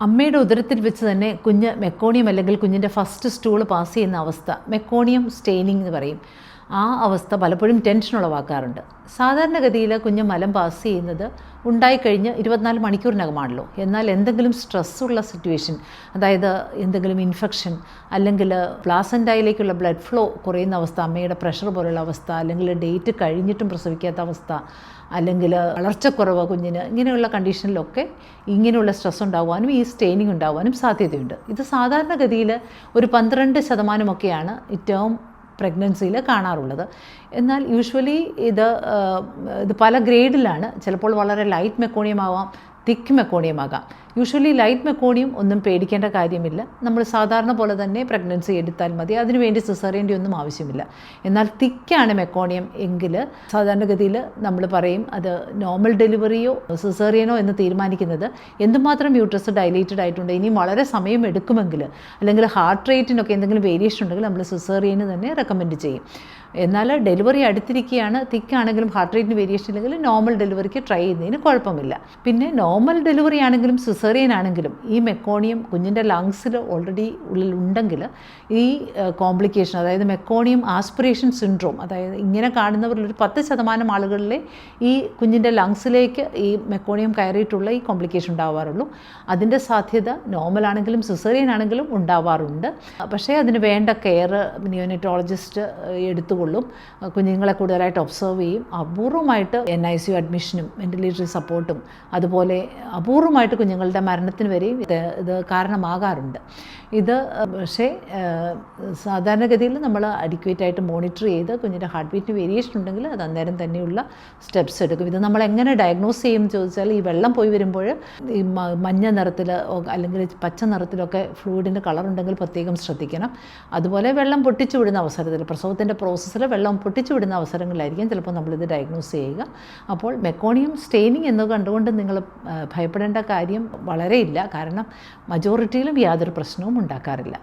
അമ്മയുടെ ഉദരത്തിൽ വെച്ച് തന്നെ കുഞ്ഞ് മെക്കോണിയം അല്ലെങ്കിൽ കുഞ്ഞിന്റെ ഫസ്റ്റ് സ്റ്റൂൾ പാസ് ചെയ്യുന്ന അവസ്ഥ. മെക്കോണിയം സ്റ്റെയിനിങ് എന്ന് പറയും. ആ അവസ്ഥ പലപ്പോഴും ടെൻഷൻ ഉളവാക്കാറുണ്ട് സാധാരണഗതിയിൽ കുഞ്ഞ് മലം പാസ് ചെയ്യുന്നത് ഉണ്ടായിക്കഴിഞ്ഞ് ഇരുപത്തിനാല് മണിക്കൂറിനകമാണല്ലോ. എന്നാൽ എന്തെങ്കിലും സ്ട്രെസ്സുള്ള സിറ്റുവേഷൻ അതായത് എന്തെങ്കിലും ഇൻഫെക്ഷൻ അല്ലെങ്കിൽ പ്ലാസന്റയിലേക്കുള്ള ബ്ലഡ് ഫ്ലോ കുറയുന്ന അവസ്ഥ അമ്മയുടെ പ്രഷർ പോലുള്ള അവസ്ഥ അല്ലെങ്കിൽ ഡേറ്റ് കഴിഞ്ഞിട്ടും പ്രസവിക്കാത്ത അവസ്ഥ അല്ലെങ്കിൽ വളർച്ചക്കുറവ് കുഞ്ഞിന് ഇങ്ങനെയുള്ള കണ്ടീഷനിലൊക്കെ ഇങ്ങനെയുള്ള സ്ട്രെസ് ഉണ്ടാകുവാനും ഈ സ്റ്റെയിനിങ് ഉണ്ടാകുവാനും സാധ്യതയുണ്ട്. ഇത് സാധാരണഗതിയിൽ ഒരു പന്ത്രണ്ട് ശതമാനമൊക്കെയാണ് ഏറ്റവും പ്രഗ്നൻസിയിൽ കാണാറുള്ളത്. എന്നാൽ യൂഷ്വലി ഇത് ഇത് പല ഗ്രേഡിലാണ് ചിലപ്പോൾ വളരെ ലൈറ്റ് മെക്കോണിയം ആവാം തിക്ക് മെക്കോണിയം ആകാം. യൂഷ്വലി ലൈറ്റ് മെക്കോണിയം ഒന്നും പേടിക്കേണ്ട കാര്യമില്ല. നമ്മൾ സാധാരണ പോലെ തന്നെ പ്രഗ്നൻസി എടുത്താൽ മതി. അതിനുവേണ്ടി സിസറേന്റെ ഒന്നും ആവശ്യമില്ല. എന്നാൽ തിക്കാണ് മെക്കോണിയം എങ്കിൽ സാധാരണഗതിയിൽ നമ്മൾ പറയും അത് നോർമൽ ഡെലിവറിയോ സിസേറിയനോ എന്ന് തീരുമാനിക്കുന്നത് എന്തുമാത്രം യൂട്രസ് ഡയലേറ്റഡ് ആയിട്ടുണ്ട്. ഇനി വളരെ സമയം എടുക്കുമെങ്കിൽ അല്ലെങ്കിൽ ഹാർട്ട് റേറ്റിനൊക്കെ എന്തെങ്കിലും വേരിയേഷൻ ഉണ്ടെങ്കിൽ നമ്മൾ സിസേറിയന് തന്നെ റെക്കമെൻഡ് ചെയ്യും. എന്നാൽ ഡെലിവറി അടുത്തിരിക്കുകയാണ്. തിക്കാണെങ്കിലും ഹാർട്ട് റേറ്റിന് വേരിയേഷൻ ഇല്ലെങ്കിൽ നോർമൽ ഡെലിവറിക്ക് ട്രൈ ചെയ്യുന്നതിന് കുഴപ്പമില്ല. പിന്നെ നോർമൽ ഡെലിവറി ആണെങ്കിലും സിസേറിയൻ ആണെങ്കിലും ഈ മെക്കോണിയം കുഞ്ഞിന്റെ ലങ്സിൽ ഓൾറെഡി ഉള്ളിൽ ഉണ്ടെങ്കിൽ ഈ കോംപ്ലിക്കേഷൻ അതായത് മെക്കോണിയം ആസ്പിറേഷൻ സിൻഡ്രോം അതായത് ഇങ്ങനെ കാണുന്നവരിൽ ഒരു പത്ത് ശതമാനം ആളുകളിലെ ഈ കുഞ്ഞിന്റെ ലങ്സിലേക്ക് ഈ മെക്കോണിയം കയറിയിട്ടുള്ള ഈ കോംപ്ലിക്കേഷൻ ഉണ്ടാവാറുള്ളൂ. അതിന്റെ സാധ്യത നോർമൽ ആണെങ്കിലും സിസേറിയൻ ആണെങ്കിലും ഉണ്ടാവാറുണ്ട്. പക്ഷേ അതിന് വേണ്ട കെയർ നിയോനെറ്റോളജിസ്റ്റ് എടുത്തുകൊള്ളും. കുഞ്ഞുങ്ങളെ കൂടുതലായിട്ട് ഒബ്സർവ് ചെയ്യും. അപൂർവമായിട്ട് എൻ ഐ സി യു അഡ്മിഷനും വെന്റിലേറ്ററി സപ്പോർട്ടും അതുപോലെ അപൂർവമായിട്ട് കുഞ്ഞുങ്ങളുടെ മരണത്തിന് വരെയും ഇത് ഇത് കാരണമാകാറുണ്ട്. ഇത് പക്ഷേ സാധാരണഗതിയിൽ നമ്മൾ അഡിക്വേറ്റ് ആയിട്ട് മോണിറ്റർ ചെയ്ത് കുഞ്ഞിന്റെ ഹാർട്ട് ബീറ്റിന് വേരിയേഷൻ ഉണ്ടെങ്കിൽ അത് അന്നേരം തന്നെയുള്ള സ്റ്റെപ്സ് എടുക്കും. ഇത് നമ്മൾ എങ്ങനെ ഡയഗ്നോസ് ചെയ്യും ചോദിച്ചാൽ ഈ വെള്ളം പോയി വരുമ്പോൾ ഈ മഞ്ഞ നിറത്തിൽ അല്ലെങ്കിൽ പച്ച നിറത്തിലൊക്കെ ഫ്ലൂയിഡിന്റെ കളർ ഉണ്ടെങ്കിൽ പ്രത്യേകം ശ്രദ്ധിക്കണം. അതുപോലെ വെള്ളം പൊട്ടിച്ചു വിടുന്ന അവസരത്തിൽ പ്രസവത്തിന്റെ പ്രോസസ്സിൽ വെള്ളം പൊട്ടിച്ചു വിടുന്ന അവസരങ്ങളിലായിരിക്കും ചിലപ്പോൾ നമ്മളിത് ഡയഗ്നോസ് ചെയ്യുക. അപ്പോൾ മെക്കോണിയം സ്റ്റെയിനിങ് എന്ന് കണ്ടുകൊണ്ട് നിങ്ങൾ ഭയപ്പെടേണ്ട കാര്യം വളരെ ഇല്ല കാരണം മജോറിറ്റിയിലും യാതൊരു പ്രശ്നവും ഉണ്ടാക്കാറില്ല.